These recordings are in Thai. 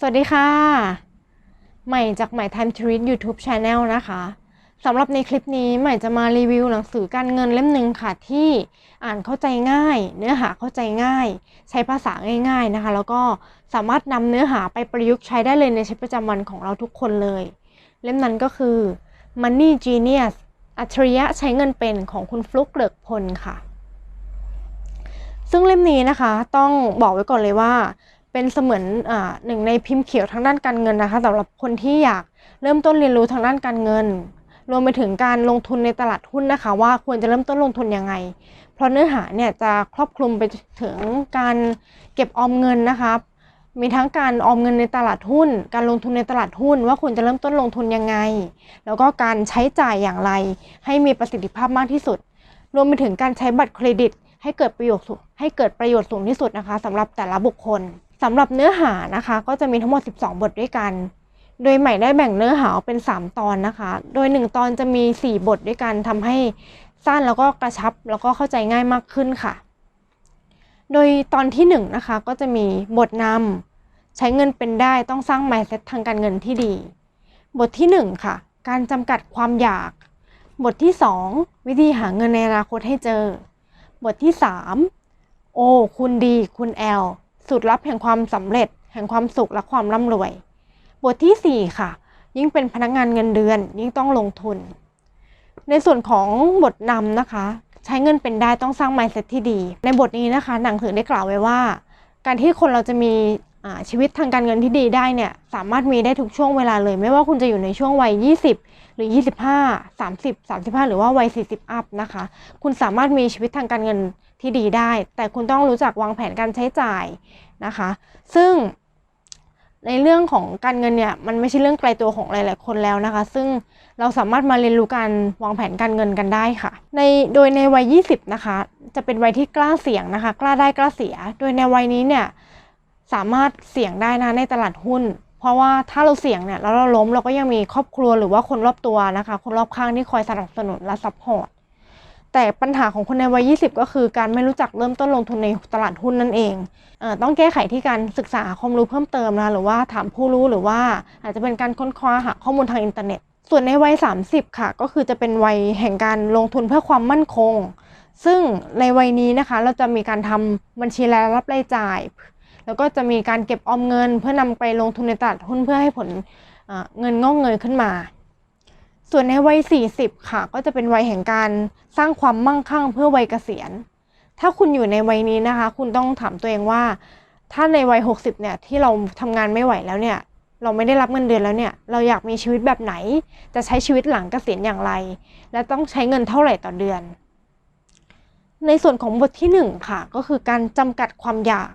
สวัสดีค่ะ ใหม่จากใหม่ Time to Read YouTube Channel นะคะสำหรับในคลิปนี้ใหม่จะมารีวิวหนังสือการเงินเล่มหนึ่งค่ะที่อ่านเข้าใจง่าย เนื้อหาเข้าใจง่าย ใช้ภาษาง่าย ๆนะคะ แล้วก็สามารถนำเนื้อหาไปประยุกต์ใช้ได้เลยในชีวิตประจำวันของเราทุกคนเลย เล่มนั้นก็คือ Money Genius อัจฉริยะใช้เงินเป็นของคุณฟลุกเกลิกพลค่ะ ซึ่งเล่มนี้นะคะ ต้องบอกไว้ก่อนเลยว่า เป็นเสมือนอหนึ่งในพิมพ์เขียวทางด้านการเงินนะคะสำหรับคนที่อยากเริ่มต้นเรียนรู้ทางด้านการเงิน รวมไปถึงการลงทุนในตลาดหุ้นนะคะ ว่าควรจะเริ่มต้นลงทุนยังไง เพราะเนื้อหาเนี่ยจะครอบคลุมไปถึงการเก็บออมเงินนะคะมีทั้งการออมเงินในตลาดหุ้น การลงทุนในตลาดหุ้น ว่าควรจะเริ่มต้นลงทุนยังไง แล้วก็การใช้จ่ายอย่างไร ให้มีประสิทธิภาพมากที่สุด รวมไปถึงการใช้บัตรเครดิต ให้เกิดประโยชน์ให้เกิดประโยชน์สูงที่สุดนะคะสำหรับแต่ละบุคคล สำหรับเนื้อหานะคะ ก็จะมีทั้งหมด 12 บทด้วยกัน โดยใหม่ได้แบ่งเนื้อหาเป็น 3 ตอนนะคะ โดย 1 ตอนจะมี 4 บทด้วยกันทำให้สั้นแล้วก็กระชับแล้วก็เข้าใจง่ายมากขึ้นค่ะ โดยตอนที่ 1 นะคะ ก็จะมีบทนำใช้เงินเป็นได้ต้องสร้าง mindset ทางการเงินที่ดี บทที่ 1 ค่ะ การจำกัดความอยาก บทที่ 2 วิธีหาเงินในอนาคตให้เจอ บทที่ 3 โอคุณดี คุณแอล สูตรลับแห่งความสำเร็จ แห่งความสุขและความร่ำรวย บทที่ 4 ค่ะ ยิ่งเป็นพนักงานเงินเดือน ยิ่งต้องลงทุน ในส่วนของบทนำนะคะ ใช้เงินเป็นได้ต้องสร้าง mindset ที่ดี ในบทนี้นะคะหนังสือได้กล่าวไว้ว่า การที่คนเราจะมีชีวิตทางการเงินที่ดีได้เนี่ยสามารถมีได้ทุกช่วงเวลาเลย ไม่ว่าคุณจะอยู่ในช่วงวัย 20 หรือ 25 30 35 หรือว่าวัย 40 อัพนะคะ คุณสามารถมีชีวิตทางการเงิน ที่ดีได้ แต่คุณต้องรู้จักวางแผนการใช้จ่ายนะคะ ซึ่งในเรื่องของการเงินเนี่ยมันไม่ใช่เรื่องไกลตัวของหลาย ๆ คนแล้วนะคะ ซึ่งเราสามารถมาเรียนรู้การวางแผนการเงินกันได้ค่ะ ในโดยในวัย 20 นะคะ จะเป็นวัยที่กล้าเสี่ยงนะคะ กล้าได้กล้าเสีย โดยในวัยนี้เนี่ยสามารถเสี่ยงได้นะในตลาดหุ้น เพราะว่าถ้าเราเสี่ยงเนี่ยแล้วเราล้มเราก็ยังมีครอบครัวหรือว่าคนรอบตัวนะคะ คนรอบข้างที่คอยสนับสนุนและซัพพอร์ต แต่ปัญหาของคนในวัย 20 ก็คือการไม่รู้จักเริ่มต้นลงทุนในตลาดหุ้นนั่นเองเออต้องแก้ไขที่การศึกษาความรู้เพิ่มเติมนะหรือว่าถามผู้รู้หรือว่าอาจจะเป็นการค้นคว้าหาข้อมูลทางอินเทอร์เน็ต ส่วนในวัย 30 ค่ะ ก็คือจะเป็นวัยแห่งการลงทุนเพื่อความมั่นคง ซึ่งในวัยนี้นะคะ เราจะมีการทำบัญชีรายรับรายจ่าย แล้วก็จะมีการเก็บออมเงิน เพื่อนำไปลงทุนในตลาดหุ้นเพื่อให้ผลเเงินงอกเงยขึ้นมา ส่วนในวัย 40 ค่ะ ก็จะเป็นวัยแห่งการสร้างความมั่งคั่งเพื่อวัยเกษียณ ถ้าคุณอยู่ในวัยนี้นะคะ คุณต้องถามตัวเองว่า ถ้าในวัย 60 เนี่ยที่เราทำงานไม่ไหวแล้วเนี่ย เราไม่ได้รับเงินเดือนแล้วเนี่ย เราอยากมีชีวิตแบบไหน จะใช้ชีวิตหลังเกษียณอย่างไร และต้องใช้เงินเท่าไหร่ต่อเดือน ในส่วนของบทที่ 1 ค่ะ ก็คือการจำกัดความอยาก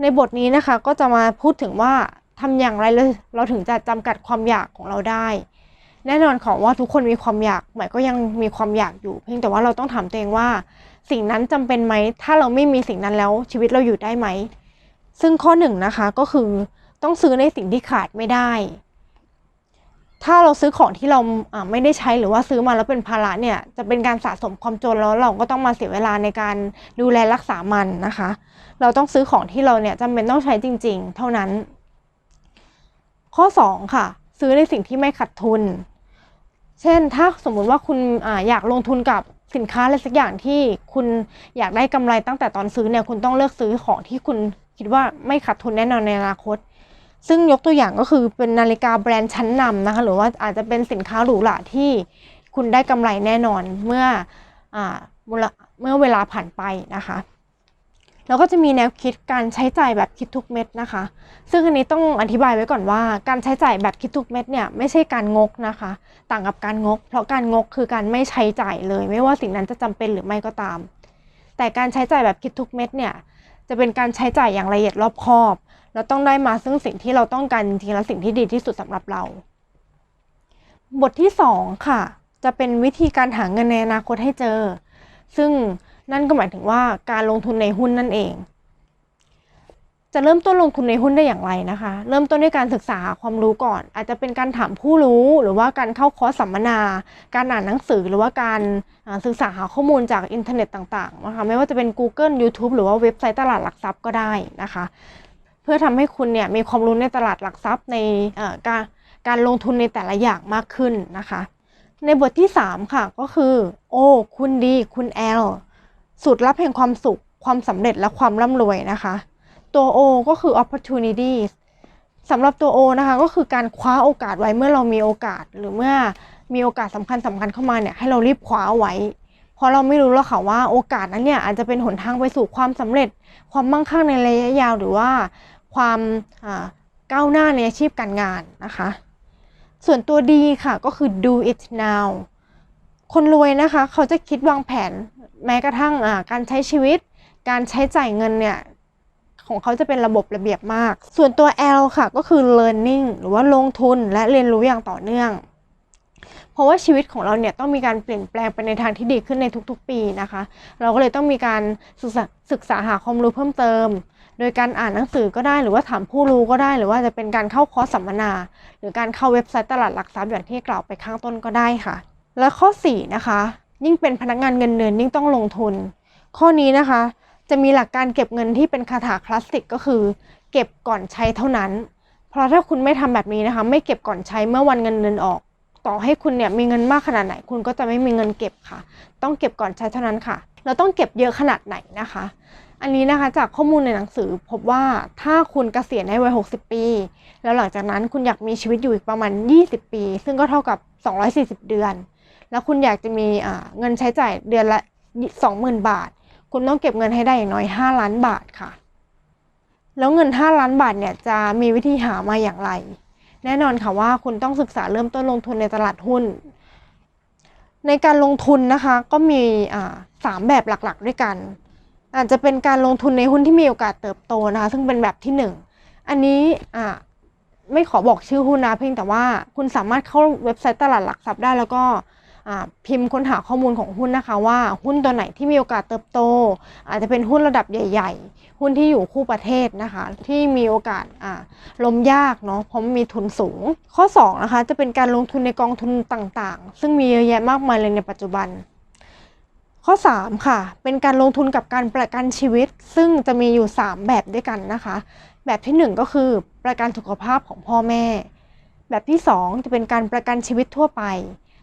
ในบทนี้นะคะก็จะมาพูดถึงว่าทำอย่างไรเราเราถึงจะจำกัดความอยากของเราได้ แน่นอนของว่าทุกคนมีความอยากหมายก็ยังมีความอยากอยู่ เพียงแต่ว่าเราต้องถามตัวเองว่า สิ่งนั้นจำเป็นไหม ถ้าเราไม่มีสิ่งนั้นแล้วชีวิตเราอยู่ได้ไหม ซึ่งข้อหนึ่งนะคะก็คือต้องซื้อในสิ่งที่ขาดไม่ได้ ถ้าเราซื้อของที่เราไม่ได้ใช้หรือว่าซื้อมาแล้วเป็นภาระเนี่ย จะเป็นการสะสมความจนแล้วเราก็ต้องมาเสียเวลาในการดูแลรักษามันนะคะ เราต้องซื้อของที่เราเนี่ยจำเป็นต้องใช้จริง ๆ เท่านั้น ข้อ 2 ค่ะ ซื้อในสิ่งที่ไม่ขาดทุน เช่นถ้าสมมุติว่าคุณออยากลงทุนกับสินค้าอะไรสักอย่างที่คุณอยากได้กำไรตั้งแต่ตอนซื้อเนี่ยคุณต้องเลือกซื้อของที่คุณคิดว่าไม่ขาดทุนแน่นอนในอนาคต ซึ่งยกตัวอย่างก็คือเป็นนาฬิกาแบรนด์ชั้นนำนะคะหรือว่าอาจจะเป็นสินค้าหรูหราที่คุณได้กำไรแน่นอนเมื่ออเมื่อเวลาผ่านไปนะคะ แล้วก็จะมีแนวคิดการใช้จ่ายแบบคิดทุกเม็ดนะคะ ซึ่งอันนี้ต้องอธิบายไว้ก่อนว่า การใช้จ่ายแบบคิดทุกเม็ดเนี่ยไม่ใช่การงกนะคะ ต่างกับการงก เพราะการงกคือการไม่ใช้จ่ายเลย ไม่ว่าสิ่งนั้นจะจำเป็นหรือไม่ก็ตาม แต่การใช้จ่ายแบบคิดทุกเม็ดเนี่ยจะเป็นการใช้จ่ายอย่างละเอียดรอบคอบเราต้องได้มาซึ่งสิ่งที่เราต้องการจริงๆและสิ่งที่ดีที่สุดสำหรับเรา บทที่ 2 ค่ะ จะเป็นวิธีการหาเงินในอนาคตให้เจอ ซึ่ง นั่นก็หมายถึงว่าการลงทุนในหุ้นนั่นเอง จะเริ่มต้นลงทุนในหุ้นได้อย่างไรนะคะ เริ่มต้นด้วยการศึกษาความรู้ก่อน อาจจะเป็นการถามผู้รู้หรือว่าการเข้าคอร์สสัมมนา การอ่านหนังสือหรือว่าการศึกษาหาข้อมูลจากอินเทอร์เน็ตต่างๆนะคะไม่ว่าจะเป็น Google YouTube หรือว่าเว็บไซต์ตลาดหลักทรัพย์ก็ได้นะคะ เพื่อทำให้คุณเนี่ยมีความรู้ในตลาดหลักทรัพย์ในการการลงทุนในแต่ละอย่างมากขึ้นนะคะ ในบทที่ 3 ค่ะก็คือ O คุณดี คุณ L สูตรลับแห่งความสุข ความสำเร็จและความร่ำรวยนะคะ ตัว O ก็คือ opportunities สำหรับตัว O นะคะ ก็คือการคว้าโอกาสไว้เมื่อเรามีโอกาส หรือเมื่อมีโอกาสสำคัญสำคัญเข้ามาเนี่ยให้เรารีบคว้าเอาไว้เพราะเราไม่รู้แล้วค่ะว่าโอกาสนั้นเนี่ยอาจจะเป็นหนทางไปสู่ความสำเร็จ ความมั่งคั่งในระยะยาวหรือว่าความก้าวหน้าในอาชีพการงานนะคะ ส่วนตัวดีค่ะก็คือ do it now คนรวยนะคะ เขาจะคิดวางแผนแม้กระทั่งการใช้ชีวิต การใช้จ่ายเงินเนี่ยของเขาจะเป็นระบบระเบียบมาก ส่วนตัว L ค่ะก็คือ learning หรือว่าลงทุนและเรียนรู้อย่างต่อเนื่อง เพราะว่าชีวิตของเราเนี่ยต้องมีการเปลี่ยนแปลงไปในทางที่ดีขึ้นในทุกๆ ปีนะคะ เราก็เลยต้องมีการศึกษาศึกษาหาความรู้เพิ่มเติม โดยการอ่านหนังสือก็ได้หรือว่าถามผู้รู้ก็ได้ หรือว่าจะเป็นการเข้าคอร์สสัมมนา หรือการเข้าเว็บไซต์ตลาดหลักทรัพย์อย่างที่กล่าวไปข้างต้นก็ได้ค่ะ และข้อ4นะคะยิ่งเป็นพนักงานเงินเดือนยิ่งต้องลงทุน ข้อนี้นะคะ จะมีหลักการเก็บเงินที่เป็นคาถาคลาสสิกก็คือ เก็บก่อนใช้เท่านั้น เพราะถ้าคุณไม่ทำแบบนี้นะคะ ไม่เก็บก่อนใช้เมื่อวันเงินเดือนออก ต่อให้คุณเนี่ยมีเงินมากขนาดไหน คุณก็จะไม่มีเงินเก็บค่ะ ต้องเก็บก่อนใช้เท่านั้นค่ะ เราต้องเก็บเยอะขนาดไหนนะคะ อันนี้นะคะจากข้อมูลในหนังสือพบว่าถ้าคุณเกษียณในวัย 60 ปี แล้วหลังจากนั้นคุณอยากมีชีวิตอยู่อีกประมาณ 20 ปี ซึ่งก็เท่ากับ 240 เดือน แล้วคุณอยากจะมีเงินใช้จ่ายเดือนละ 20,000 บาท คุณต้องเก็บเงินให้ได้อย่างน้อย 5 ล้านบาทค่ะ แล้วเงิน 5 ล้านบาทเนี่ยจะมีวิธีหามาอย่างไร แน่นอนค่ะว่าคุณต้องศึกษาเริ่มต้นลงทุนในตลาดหุ้น ในการลงทุนนะคะก็มีสามแบบหลักๆ ด้วยกัน อาจจะเป็นการลงทุนในหุ้นที่มีโอกาสเติบโตนะคะซึ่งเป็นแบบที่หนึ่งอันนี้อ่าไม่ขอบอกชื่อหุ้นนะเพียงแต่ว่าคุณสามารถเข้าเว็บไซต์ตลาดหลักทรัพย์ได้แล้วก็ พิมพ์ค้นหาข้อมูลของหุ้นนะคะว่าหุ้นตัวไหนที่มีโอกาสเติบโต อาจจะเป็นหุ้นระดับใหญ่ ๆ หุ้นที่อยู่คู่ประเทศนะคะ ที่มีโอกาสล้มยากเนาะเพราะมีทุนสูง ข้อ2นะคะจะเป็นการลงทุนในกองทุนต่างๆ ซึ่งมีเยอะแยะมากมายเลยในปัจจุบัน ข้อ 3 ค่ะ เป็นการลงทุนกับการประกันชีวิต ซึ่งจะมีอยู่ 3 แบบด้วยกันนะคะ แบบที่ 1 ก็คือประกันสุขภาพของพ่อแม่ แบบที่ 2 จะเป็นการประกันชีวิตทั่วไป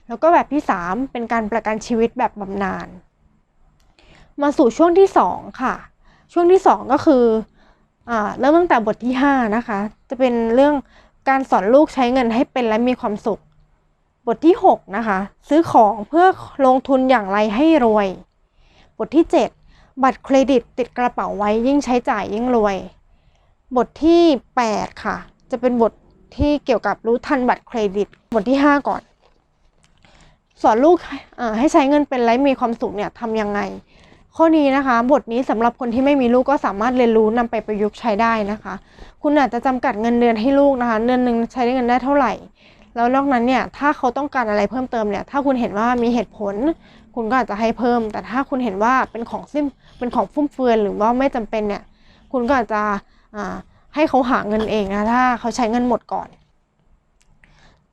แล้วก็แบบที่ 3 เป็นการประกันชีวิตแบบบำนาญมาสู่ช่วงที่ 2 ค่ะ ช่วงที่ 2 ก็คืออ่าเริ่มตั้งแต่บทที่ 5 นะคะ จะเป็นเรื่องการสอนลูกใช้เงินให้เป็นและมีความสุข บทที่ 6 นะคะ ซื้อของเพื่อลงทุนอย่างไรให้รวย บทที่ 7 บัตรเครดิตติดกระเป๋าไว้ยิ่งใช้จ่ายยิ่งรวย บทที่ 8 ค่ะ จะเป็นบทที่เกี่ยวกับรู้ทันบัตรเครดิต บทที่ 5 ก่อน สอนลูกให้ใช้เงินเป็นและมีความสุขเนี่ยทำยังไง ข้อนี้นะคะ บทนี้สำหรับคนที่ไม่มีลูกก็สามารถเรียนรู้นำไปประยุกต์ใช้ได้นะคะ คุณอาจจะจำกัดเงินเดือนให้ลูกนะคะเดือนหนึ่งใช้ได้เงินได้เท่าไหร่ แล้วนอกนั้นเนี่ยถ้าเขาต้องการอะไรเพิ่มเติมเนี่ย ถ้าคุณเห็นว่ามีเหตุผล คุณก็อาจจะให้เพิ่ม แต่ถ้าคุณเห็นว่าเป็นของซิมเป็นของฟุ่มเฟือยหรือว่าไม่จำเป็นเนี่ย คุณก็อาจจะให้เขาหาเงินเองนะถ้าเขาใช้เงินหมดก่อน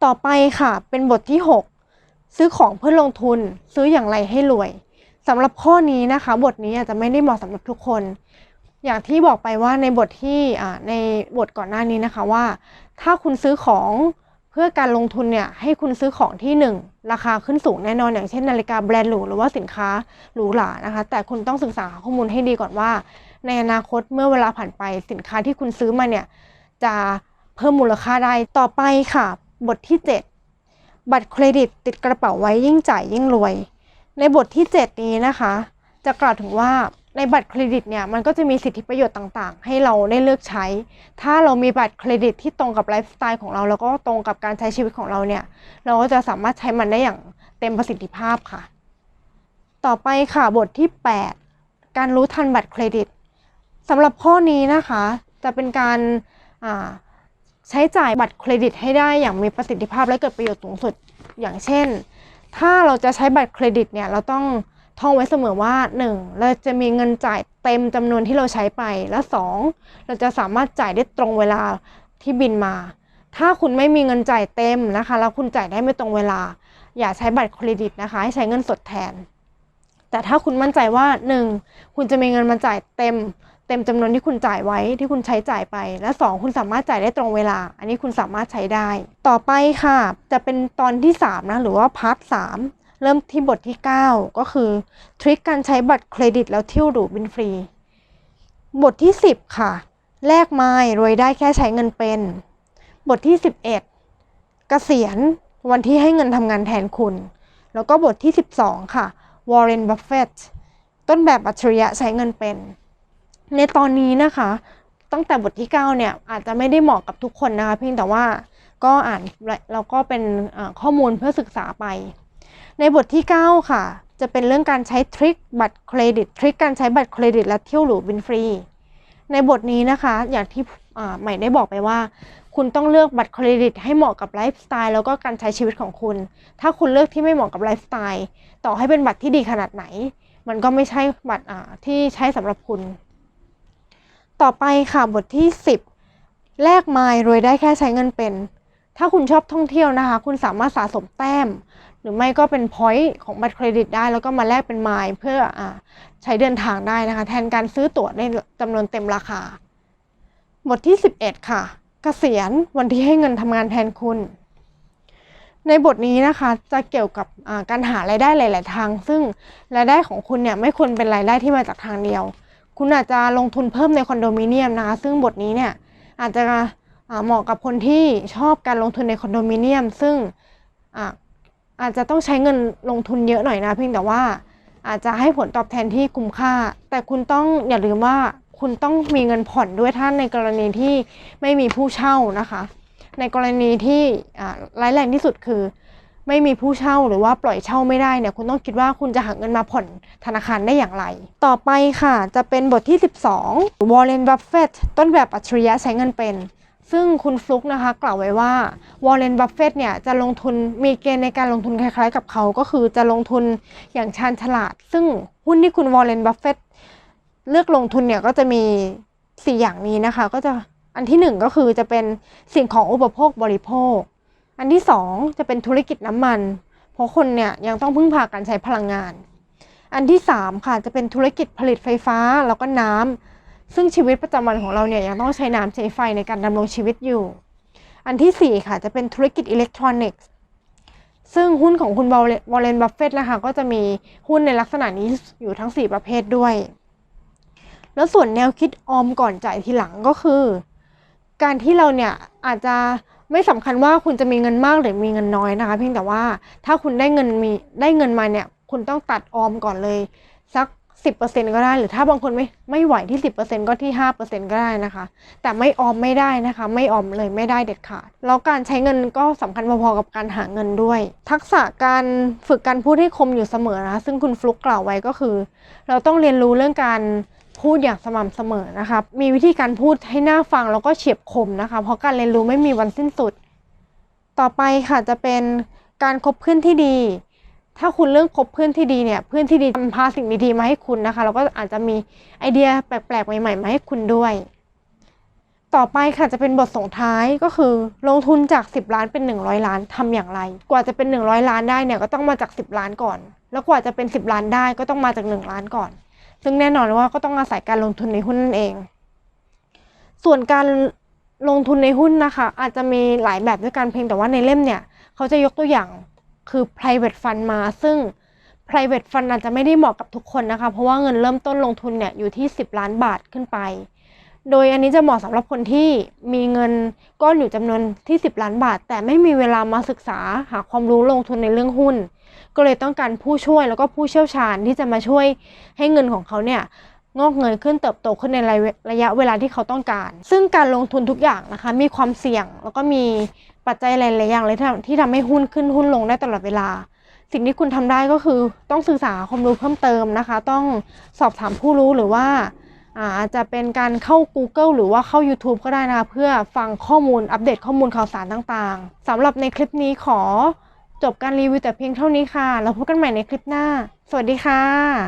ต่อไปค่ะเป็นบทที่ 6 ซื้อของเพื่อลงทุน ซื้ออย่างไรให้รวยสำหรับข้อนี้นะคะ บทนี้อาจจะไม่ได้เหมาะสำหรับทุกคน อย่างที่บอกไปว่าในบทที่ในบทก่อนหน้านี้นะคะว่า ถ้าคุณซื้อของเพื่อการลงทุนเนี่ยให้คุณซื้อของที่ 1 ราคาขึ้นสูงแน่นอนอย่างเช่นนาฬิกาแบรนด์หรูหรือว่าสินค้าหรูหรานะคะ แต่คุณต้องศึกษาข้อมูลให้ดีก่อนว่า ในอนาคตเมื่อเวลาผ่านไปสินค้าที่คุณซื้อมาเนี่ยจะเพิ่มมูลค่าได้ต่อไปค่ะ บทที่ 7 บัตรเครดิตติดกระเป๋าไว้ยิ่งจ่ายยิ่งรวย ในบทที่ 7 นี้นะคะ จะกล่าวถึงว่าในบัตรเครดิตเนี่ยมันก็จะมีสิทธิประโยชน์ต่างๆ ให้เราได้เลือกใช้ ถ้าเรามีบัตรเครดิตที่ตรงกับไลฟ์สไตล์ของเรา แล้วก็ตรงกับการใช้ชีวิตของเราเนี่ย เราก็จะสามารถใช้มันได้อย่างเต็มประสิทธิภาพค่ะ ต่อไปค่ะบทที่ 8 การรู้ทันบัตรเครดิตสำหรับข้อนี้นะคะ จะเป็นการอ่า ใช้จ่ายบัตรเครดิตให้ได้อย่างมีประสิทธิภาพและเกิดประโยชน์สูงสุด อย่างเช่น ถ้าเราจะใช้บัตรเครดิตเนี่ยเราต้องท่องไว้เสมอว่า 1. เราจะมีเงินจ่ายเต็มจำนวนที่เราใช้ไป และ 2. เราจะสามารถจ่ายได้ตรงเวลาที่บินมา ถ้าคุณไม่มีเงินจ่ายเต็มนะคะ แล้วคุณจ่ายได้ไม่ตรงเวลา อย่าใช้บัตรเครดิตนะคะ ให้ใช้เงินสดแทน แต่ถ้าคุณมั่นใจว่า 1. คุณจะมีเงินมาจ่ายเต็ม ต็มจำนวนที่คุณจ่ายไว้ที่คุณใช้จ่ายไป และ 2 คุณสามารถจ่ายได้ตรงเวลา อันนี้คุณสามารถใช้ได้ ต่อไปค่ะ จะเป็นตอนที่3นะหรือว่าพาร์ท3เริ่มที่บทที่ 9 ก็คือทริคการใช้บัตรเครดิตแล้วเที่ยวหรูบินฟรี บทที่ 10 ค่ะ แลกไม้รวยได้แค่ใช้เงินเป็น บทที่ 11เกษียณวันที่ให้เงินทำงานแทนคุณ แล้วก็บทที่ 12 ค่ะวอร์เรนบัฟเฟตต้นแบบอัจฉริยะใช้เงินเป็น ในตอนนี้นะคะ ตั้งแต่บทที่ 9 เนี่ย อาจจะไม่ได้เหมาะกับทุกคนนะคะ เพียงแต่ว่าก็อ่านแล้วก็เป็นข้อมูลเพื่อศึกษาไป ในบทที่ 9 ค่ะ จะเป็นเรื่องการใช้ทริคบัตรเครดิตทริคการใช้บัตรเครดิตและเที่ยวหรูบินฟรี ในบทนี้นะคะ อย่างที่ใหม่ได้บอกไปว่า คุณต้องเลือกบัตรเครดิตให้เหมาะกับไลฟ์สไตล์แล้วก็การใช้ชีวิตของคุณ ถ้าคุณเลือกที่ไม่เหมาะกับไลฟ์สไตล์ต่อให้เป็นบัตรที่ดีขนาดไหน มันก็ไม่ใช่บัตรที่ใช้สำหรับคุณ ต่อไปค่ะบทที่ 10 แลกไมล์รวยได้แค่ใช้เงินเป็น ถ้าคุณชอบท่องเที่ยวนะคะ คุณสามารถสะสมแต้ม หรือไม่ก็เป็นพอยต์ของบัตรเครดิตได้ แล้วก็มาแลกเป็นไมล์เพื่ออใช้เดินทางได้นะคะ แทนการซื้อตั๋วในจำนวนเต็มราคา บทที่ 11 ค่ะเกษียณวันที่ให้เงินทำงานแทนคุณ ในบทนี้นะคะจะเกี่ยวกับการหารายได้หลาย ๆ ทาง ซึ่งรายได้ของคุณเนี่ยไม่ควรเป็นรายได้ที่มาจากทางเดียว คุณอาจจะลงทุนเพิ่มในคอนโดมิเนียมนะคะซึ่งบทนี้เนี่ยอาจจะเหมาะกับคนที่ชอบการลงทุนในคอนโดมิเนียม ซึ่งอาจจะต้องใช้เงินลงทุนเยอะหน่อยนะเพียงแต่ว่าอาจจะให้ผลตอบแทนที่คุ้มค่า แต่คุณต้องอย่าลืมว่าคุณต้องมีเงินผ่อนด้วยท่านในกรณีที่ไม่มีผู้เช่านะคะ ในกรณีที่ร้ายแรงที่สุดคือ ไม่มีผู้เช่าหรือว่าปล่อยเช่าไม่ได้เนี่ยคุณต้องคิดว่าคุณจะหาเงินมาผ่อนธนาคารได้อย่างไร ต่อไปค่ะ จะเป็นบทที่ 12วอร์เรนบัฟเฟตต้นแบบอัจฉริยะใช้เงินเป็น ซึ่งคุณฟลุกนะคะ กล่าวไว้ว่าวอร์เรนบัฟเฟตเนี่ยจะลงทุนมีเกณฑ์ในการลงทุนคล้ายๆ กับเขาก็คือจะลงทุนอย่างชาญฉลาด ซึ่งหุ้นที่คุณวอร์เรนบัฟเฟตเลือกลงทุนเนี่ยก็จะมี 4 อย่างนี้นะคะ ก็จะอันที่ 1 ก็คือจะเป็นสิ่งของอุปโภคบริโภค อันที่ 2 จะเป็นธุรกิจน้ำมัน เพราะคนเนี่ยยังต้องพึ่งพาการใช้พลังงาน อันที่ 3 ค่ะจะเป็นธุรกิจผลิตไฟฟ้าแล้วก็น้ำซึ่งชีวิตประจำวันของเราเนี่ยยังต้องใช้น้ำใช้ไฟในการดำรงชีวิตอยู่ อันที่ 4 ค่ะจะเป็นธุรกิจอิเล็กทรอนิกส์ซึ่งหุ้นของคุณวอลเลนบัฟเฟตนะคะก็จะมีหุ้นในลักษณะนี้อยู่ทั้ง 4 ประเภทด้วย แล้วส่วนแนวคิดออมก่อนจ่ายทีหลังก็คือ การที่เราเนี่ยอาจจะ ไม่สำคัญว่าคุณจะมีเงินมากหรือมีเงินน้อยนะคะ เพียงแต่ว่าถ้าคุณได้เงินมีได้เงินมาเนี่ย คุณต้องตัดออมก่อนเลย สัก 10%ก็ได้ หรือถ้าบางคนไม่ไม่ไหวที่ 10%ก็ที่ 5%ก็ได้นะคะ แต่ไม่ออมไม่ได้นะคะ ไม่ออมเลยไม่ได้เด็ดขาด แล้วการใช้เงินก็สำคัญพอๆกับการหาเงินด้วย ทักษะการฝึกการพูดให้คมอยู่เสมอนะคะซึ่งคุณฟลุกกล่าวไว้ก็คือ เราต้องเรียนรู้เรื่องการ พูดอย่างสม่ำเสมอนะคะ มีวิธีการพูดให้หน่าฟังแล้วก็เฉียบคมนะคะ เพราะการเรียนรู้ไม่มีวันสิ้นสุด ต่อไปค่ะจะเป็นการคบเพื่อนที่ดี ถ้าคุณเรื่องคบเพื่อนที่ดีเนี่ย เพื่อนที่ดีทำพาสิ่งดีๆมาให้คุณนะคะ แล้วก็อาจจะมีไอเดียแปลกๆ ใหม่ๆมาให้คุณด้วย ต่อไปค่ะจะเป็นบทส่งท้ายก็คือ ลงทุนจาก 10 ล้านเป็น 100 ล้านทำอย่างไร กว่าจะเป็น 100 ล้านได้เนี่ยก็ต้องมาจาก 10 ล้านก่อน แล้วกว่าจะเป็น 10 ล้านได้ก็ต้องมาจาก 1 ล้านก่อน ซึ่งแน่นอนว่าก็ต้องอาศัยการลงทุนในหุ้นนั่นเอง ส่วนการลงทุนในหุ้นนะคะ อาจจะมีหลายแบบด้วยกันเพียงแต่ว่าในเล่มเนี่ย เขาจะยกตัวอย่างคือ private fund มา ซึ่ง private fund อาจจะไม่ได้เหมาะกับทุกคนนะคะ เพราะว่าเงินเริ่มต้นลงทุนเนี่ยอยู่ที่ 10 ล้านบาทขึ้นไป โดยอันนี้จะเหมาะสำหรับคนที่มีเงินก้อนอยู่จำนวนที่ 10 ล้านบาท แต่ไม่มีเวลามาศึกษาหาความรู้ลงทุนในเรื่องหุ้น ก็เลยต้องการผู้ช่วยแล้วก็ผู้เชี่ยวชาญที่จะมาช่วยให้เงินของเขาเนี่ยงอกเงยขึ้นเติบโตขึ้นในระยะเวลาที่เขาต้องการ ซึ่งการลงทุนทุกอย่างนะคะ มีความเสี่ยงแล้วก็มีปัจจัยหลายๆอย่างเลยที่ทำให้หุ้นขึ้นหุ้นลงได้ตลอดเวลา สิ่งที่คุณทำได้ก็คือต้องศึกษาความรู้เพิ่มเติมนะคะ ต้องสอบถามผู้รู้หรือว่าอาจจะเป็นการเข้า Google หรือว่าเข้า YouTube ก็ได้นะคะ เพื่อฟังข้อมูลอัปเดตข้อมูลข่าวสารต่างๆสำหรับในคลิปนี้ขอ จบการรีวิวแต่เพียงเท่านี้ค่ะ เราพบกันใหม่ในคลิปหน้า สวัสดีค่ะ